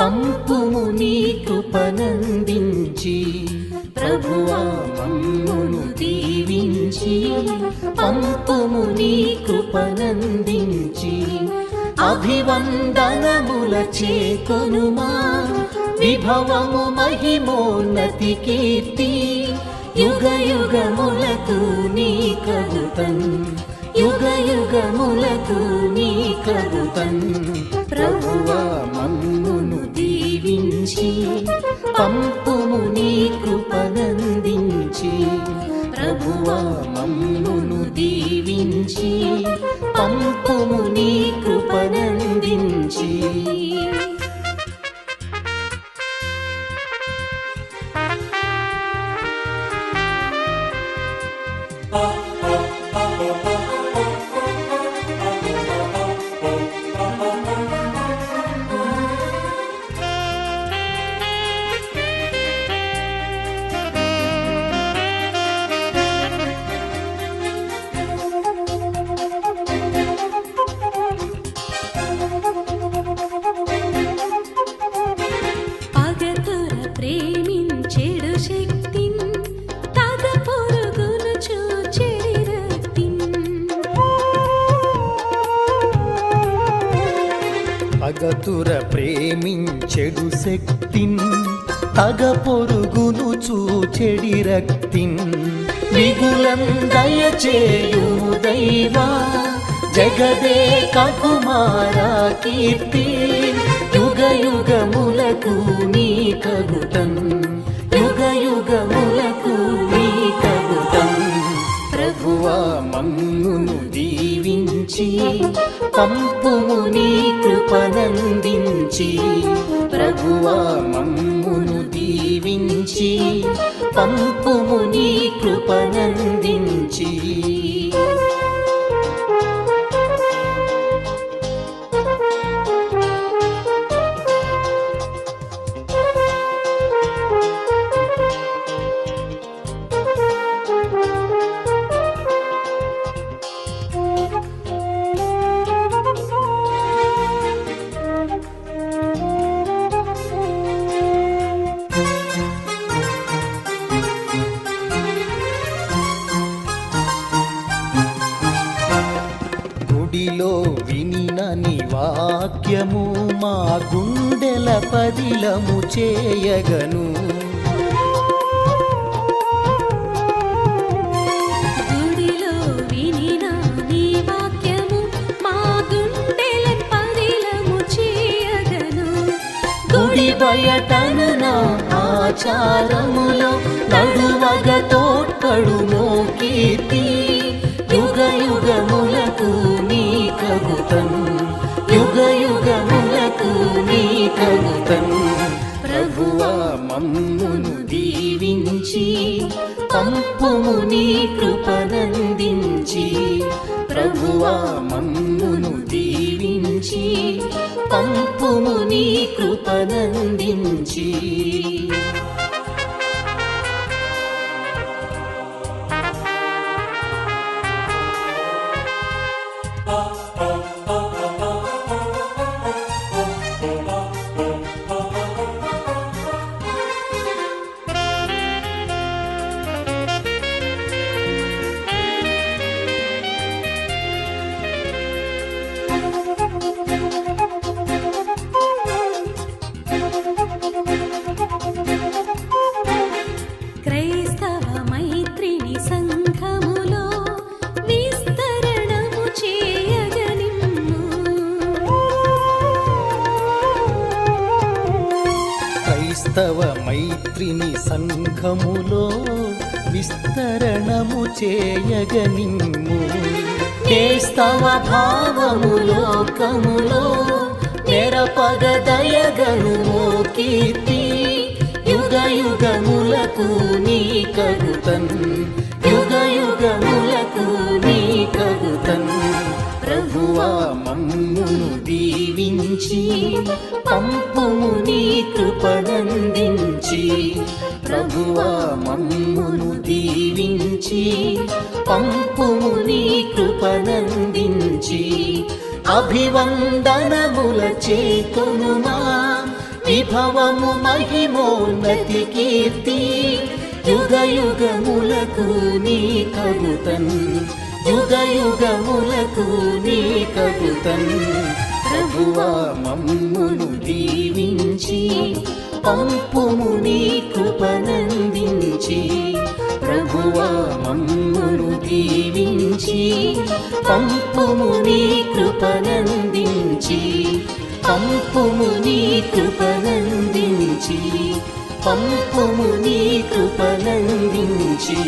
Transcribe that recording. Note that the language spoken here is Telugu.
పంపుము నీ కృపనందించి. ప్రభువా మమ్మును దీవించి. పంపుము నీ కృపనందించి. అభివందనముల చేకొనుమా. విభవము మహిమోన్నతి కీర్తి. యుగ యుగములతు నీ కవితం యుగ యుగములకు నీ కగుతన్ ప్రభువ మమ్మును దీవించి పంపుము నీ కృపనందించి. ప్రభువ మమ్మును దీవించి పంపుము నీ కృపనందించి. పగతుర ప్రేమించెడు శక్తిన్ తగ పొరుగును చూచెడి రక్తిన్ మిగులం దయచేయుము దైవా జగదే కుమారా కీర్తి. యుగ యుగములకు నీ కగుతన్ పంపుము నీ కృపనందించి ప్రభువా మమ్మును దీవించి పంపుము నీ కృపనందించి. వాక్యము మా గుండెల పదిలము చేయగను. ఆచారములో నడువగ తోడ్పడును కీర్తి మమ్మును దీవించి పంపుము నీ కృపనందించి ప్రభువా మమ్మును దీవించి పంపుము నీ కృపనందించి. మైత్రిని సంఘములో విస్తరణము చేయగనిమ్ము క్రైస్తవ మైత్రిని సంఘములో విస్తరణము చేయగనిమ్ము క్రైస్తవ భావము లోకములో నెరపగ కీర్తి కీర్తి యుగ యుగములకు నీ కగుతన్ యుగ యుగములకు నీ కగుతన్ ప్రభువా మమ్మును దీవించి పంపుము నీ కృపనందించి. ప్రభువా మమ్మును దీవించి పంపుము నీ కృపనందించి. అభివందనముల చేకొనుమా విభవము మహిమోన్నతి కీర్తి. యుగ యుగములకు నీ కగుతన్ యుగ యుగములకు నీ కగుతన్ ప్రభువా మమ్మును దీవించి పంపుము నీ కృపనందించి. ప్రభువా మమ్మును దీవించి పంపుము నీ కృపనందించి పంపుము నీ కృపనందించి పంపుము నీ కృపనందించి